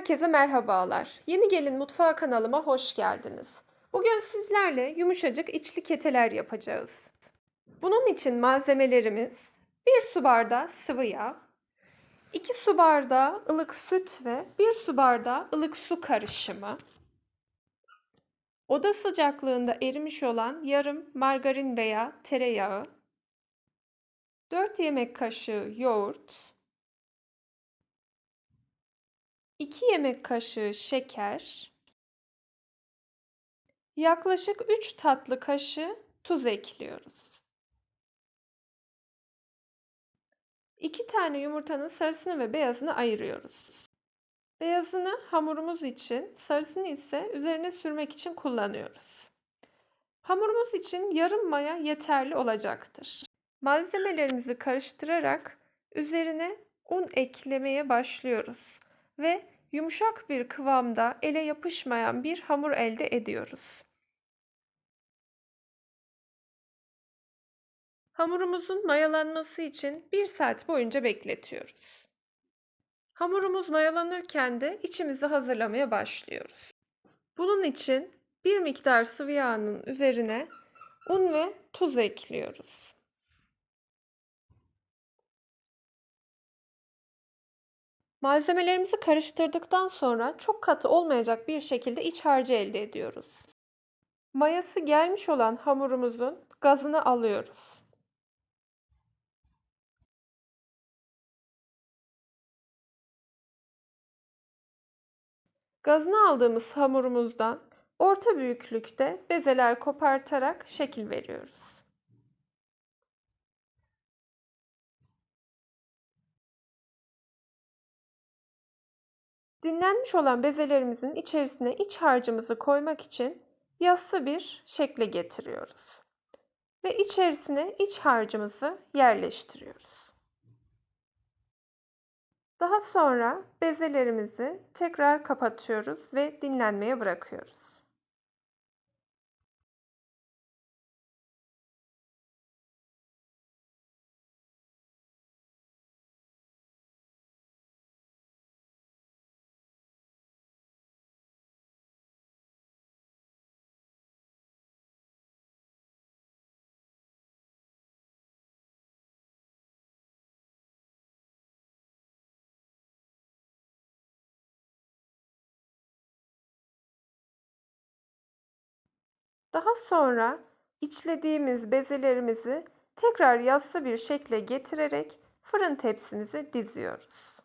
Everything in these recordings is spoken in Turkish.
Herkese merhabalar. Yeni Gelin Mutfağı kanalıma hoş geldiniz. Bugün sizlerle yumuşacık içli keteler yapacağız. Bunun için malzemelerimiz 1 su bardağı sıvı yağ, 2 su bardağı ılık süt ve 1 su bardağı ılık su karışımı, oda sıcaklığında erimiş olan yarım margarin veya tereyağı, 4 yemek kaşığı yoğurt, 2 yemek kaşığı şeker, yaklaşık 3 tatlı kaşığı tuz ekliyoruz. 2 tane yumurtanın sarısını ve beyazını ayırıyoruz. Beyazını hamurumuz için, sarısını ise üzerine sürmek için kullanıyoruz. Hamurumuz için yarım maya yeterli olacaktır. Malzemelerimizi karıştırarak üzerine un eklemeye başlıyoruz ve yumuşak bir kıvamda ele yapışmayan bir hamur elde ediyoruz. Hamurumuzun mayalanması için 1 saat boyunca bekletiyoruz. Hamurumuz mayalanırken de içimizi hazırlamaya başlıyoruz. Bunun için bir miktar sıvı yağının üzerine un ve tuz ekliyoruz. Malzemelerimizi karıştırdıktan sonra çok katı olmayacak bir şekilde iç harcı elde ediyoruz. Mayası gelmiş olan hamurumuzun gazını alıyoruz. Gazını aldığımız hamurumuzdan orta büyüklükte bezeler kopartarak şekil veriyoruz. Dinlenmiş olan bezelerimizin içerisine iç harcımızı koymak için yassı bir şekle getiriyoruz. Ve içerisine iç harcımızı yerleştiriyoruz. Daha sonra bezelerimizi tekrar kapatıyoruz ve dinlenmeye bırakıyoruz. Daha sonra içlediğimiz bezelerimizi tekrar yassı bir şekle getirerek fırın tepsimize diziyoruz.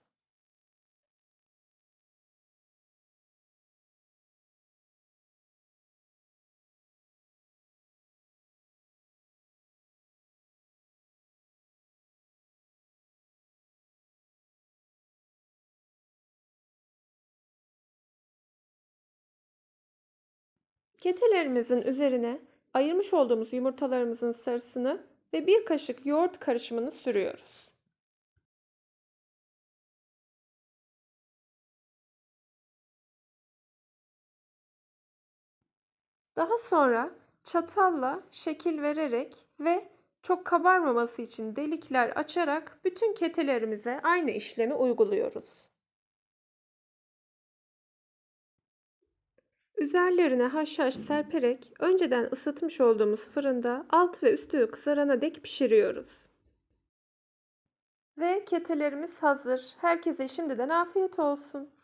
Ketelerimizin üzerine ayırmış olduğumuz yumurtalarımızın sarısını ve bir kaşık yoğurt karışımını sürüyoruz. Daha sonra çatalla şekil vererek ve çok kabarmaması için delikler açarak bütün ketelerimize aynı işlemi uyguluyoruz. Üzerlerine haşhaş serperek önceden ısıtmış olduğumuz fırında alt ve üstü kızarana dek pişiriyoruz. Ve ketelerimiz hazır. Herkese şimdiden afiyet olsun.